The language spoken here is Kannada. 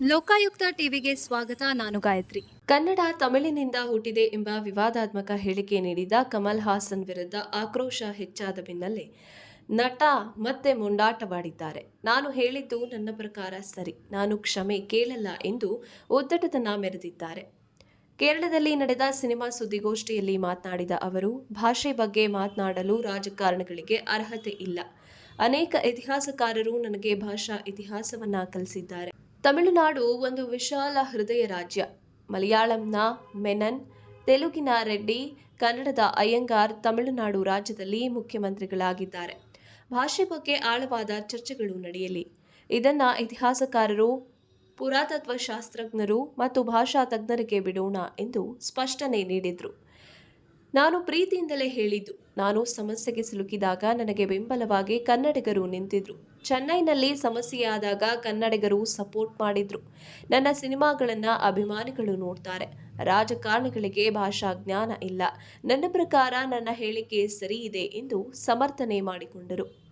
ಲೋಕಾಯುಕ್ತ ಟಿವಿಗೆ ಸ್ವಾಗತ, ನಾನು ಗಾಯತ್ರಿ. ಕನ್ನಡ ತಮಿಳಿನಿಂದ ಹುಟ್ಟಿದೆ ಎಂಬ ವಿವಾದಾತ್ಮಕ ಹೇಳಿಕೆ ನೀಡಿದ ಕಮಲ್ ಹಾಸನ್ ವಿರುದ್ಧ ಆಕ್ರೋಶ ಹೆಚ್ಚಾದ ಬೆನ್ನಲ್ಲೇ ನಟ ಮತ್ತೆ ಮುಂಡಾಟವಾಡಿದ್ದಾರೆ. ನಾನು ಹೇಳಿದ್ದು ನನ್ನ ಪ್ರಕಾರ ಸರಿ, ನಾನು ಕ್ಷಮೆ ಕೇಳಲ್ಲ ಎಂದು ಒದ್ದಟತನ ಮೆರೆದಿದ್ದಾರೆ. ಕೇರಳದಲ್ಲಿ ನಡೆದ ಸಿನಿಮಾ ಸುದ್ದಿಗೋಷ್ಠಿಯಲ್ಲಿ ಮಾತನಾಡಿದ ಅವರು, ಭಾಷೆ ಬಗ್ಗೆ ಮಾತನಾಡಲು ರಾಜಕಾರಣಗಳಿಗೆ ಅರ್ಹತೆ ಇಲ್ಲ. ಅನೇಕ ಇತಿಹಾಸಕಾರರು ನನಗೆ ಭಾಷಾ ಇತಿಹಾಸವನ್ನ ಕಲಿಸಿದ್ದಾರೆ. ತಮಿಳುನಾಡು ಒಂದು ವಿಶಾಲ ಹೃದಯ ರಾಜ್ಯ. ಮಲಯಾಳಂನ ಮೆನನ್, ತೆಲುಗಿನ ರೆಡ್ಡಿ, ಕನ್ನಡದ ಅಯ್ಯಂಗಾರ್ ತಮಿಳುನಾಡು ರಾಜ್ಯದಲ್ಲಿ ಮುಖ್ಯಮಂತ್ರಿಗಳಾಗಿದ್ದಾರೆ. ಭಾಷೆ ಬಗ್ಗೆ ಆಳವಾದ ಚರ್ಚೆಗಳು ನಡೆಯಲಿ. ಇದನ್ನ ಇತಿಹಾಸಕಾರರು ಪುರಾತತ್ವ ಶಾಸ್ತ್ರಜ್ಞರು ಮತ್ತು ಭಾಷಾ ತಜ್ಞರಿಗೆ ಬಿಡೋಣ ಎಂದು ಸ್ಪಷ್ಟನೆ ನೀಡಿದರು. ನಾನು ಪ್ರೀತಿಯಿಂದಲೇ ಹೇಳಿದ್ದು. ನಾನು ಸಮಸ್ಯೆಗೆ ಸಿಲುಕಿದಾಗ ನನಗೆ ಬೆಂಬಲವಾಗಿ ಕನ್ನಡಿಗರು ನಿಂತಿದ್ರು. ಚೆನ್ನೈನಲ್ಲಿ ಸಮಸ್ಯೆಯಾದಾಗ ಕನ್ನಡಿಗರು ಸಪೋರ್ಟ್ ಮಾಡಿದ್ರು. ನನ್ನ ಸಿನಿಮಾಗಳನ್ನು ಅಭಿಮಾನಿಗಳು ನೋಡ್ತಾರೆ. ರಾಜಕಾರಣಿಗಳಿಗೆ ಭಾಷಾ ಜ್ಞಾನ ಇಲ್ಲ. ನನ್ನ ಪ್ರಕಾರ ನನ್ನ ಹೇಳಿಕೆ ಸರಿ ಇದೆ ಎಂದು ಸಮರ್ಥನೆ ಮಾಡಿಕೊಂಡರು.